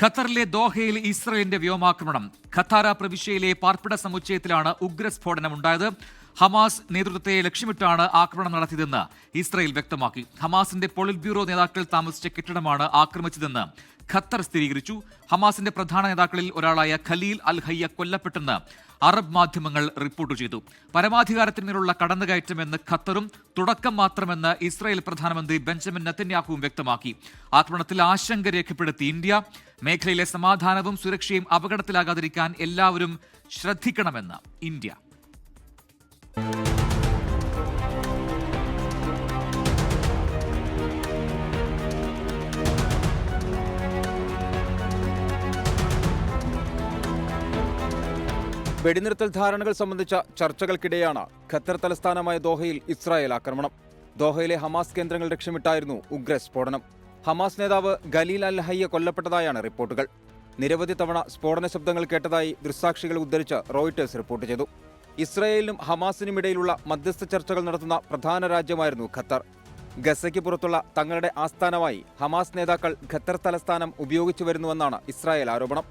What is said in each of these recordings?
ഖത്തറിലെ ദോഹയിൽ ഇസ്രയേലിന്റെ വ്യോമാക്രമണം. ഖത്താര പ്രവിശ്യയിലെ പാർപ്പിട സമുച്ചയത്തിലാണ് ഉഗ്രസ്ഫോടനം ഉണ്ടായത് ഹമാസ് നേതൃത്വത്തെ ലക്ഷ്യമിട്ടാണ് ആക്രമണം നടത്തിയതെന്ന് ഇസ്രയേൽ വ്യക്തമാക്കി. ഹമാസിന്റെ പോളിറ്റ് ബ്യൂറോ നേതാക്കൾ താമസിച്ച കെട്ടിടമാണ് ആക്രമിച്ചതെന്ന് ഖത്തർ സ്ഥിരീകരിച്ചു. ഹമാസിന്റെ പ്രധാന നേതാക്കളിൽ ഒരാളായ ഖലീൽ അൽ ഹയ്യ കൊല്ലപ്പെട്ടെന്ന് അറബ് മാധ്യമങ്ങൾ റിപ്പോർട്ട് ചെയ്തു. പരമാധികാരത്തിന്മേലുള്ള കടന്നുകയറ്റമെന്ന് ഖത്തറും തുടക്കം മാത്രമെന്ന് ഇസ്രായേൽ പ്രധാനമന്ത്രി ബെഞ്ചമിൻ നെത്തന്യാഹുവും വ്യക്തമാക്കി. ആക്രമണത്തിൽ ആശങ്ക രേഖപ്പെടുത്തി ഇന്ത്യ മേഖലയിലെ സമാധാനവും സുരക്ഷയും അപകടത്തിലാകാതിരിക്കാൻ എല്ലാവരും ശ്രദ്ധിക്കണമെന്ന് ഇന്ത്യ. വെടിനിർത്തൽ ധാരണകൾ സംബന്ധിച്ച ചർച്ചകൾക്കിടെയാണ് ഖത്തർ തലസ്ഥാനമായ ദോഹയിൽ ഇസ്രായേൽ ആക്രമണം. ദോഹയിലെ ഹമാസ് കേന്ദ്രങ്ങൾ ലക്ഷ്യമിട്ടായിരുന്നു ഉഗ്ര സ്ഫോടനം. ഹമാസ് നേതാവ് ഖലീൽ അൽ ഹയ്യ കൊല്ലപ്പെട്ടതായാണ് റിപ്പോർട്ടുകൾ. നിരവധി തവണ സ്ഫോടന ശബ്ദങ്ങൾ കേട്ടതായി ദൃക്സാക്ഷികളെ ഉദ്ധരിച്ച് റോയിട്ടേഴ്സ് റിപ്പോർട്ട് ചെയ്തു. ഇസ്രായേലിനും ഹമാസിനും ഇടയിലുള്ള മധ്യസ്ഥ ചർച്ചകൾ നടത്തുന്ന പ്രധാന രാജ്യമായിരുന്നു ഖത്തർ. ഗസയ്ക്ക് പുറത്തുള്ള തങ്ങളുടെ ആസ്ഥാനമായി ഹമാസ് നേതാക്കൾ ഖത്തർ തലസ്ഥാനം ഉപയോഗിച്ചു വരുന്നുവെന്നാണ് ഇസ്രായേൽ ആരോപണം.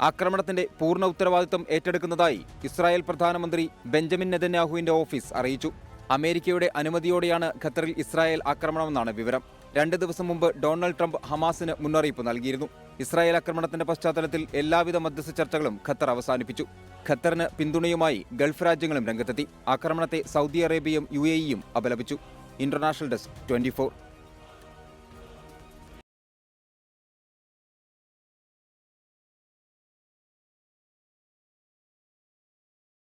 ആക്രമണത്തിന്റെ പൂർണ ഉത്തരവാദിത്തം ഏറ്റെടുക്കുന്നതായി ഇസ്രായേൽ പ്രധാനമന്ത്രി ബെഞ്ചമിൻ നെതന്യാഹുവിന്റെ ഓഫീസ് അറിയിച്ചു. അമേരിക്കയുടെ അനുമതിയോടെയാണ് ഖത്തറിൽ ഇസ്രായേൽ ആക്രമണമെന്നാണ് വിവരം. രണ്ട് ദിവസം മുമ്പ് ഡൊണാൾഡ് ട്രംപ് ഹമാസിന് മുന്നറിയിപ്പ് നൽകിയിരുന്നു. ഇസ്രായേൽ ആക്രമണത്തിന്റെ പശ്ചാത്തലത്തിൽ എല്ലാവിധ മധ്യസ്ഥ ചർച്ചകളും ഖത്തർ അവസാനിപ്പിച്ചു. ഖത്തറിന് പിന്തുണയുമായി ഗൾഫ് രാജ്യങ്ങളും രംഗത്തെത്തി. ആക്രമണത്തെ സൗദി അറേബ്യയും യു എയും അപലപിച്ചു. International desk twenty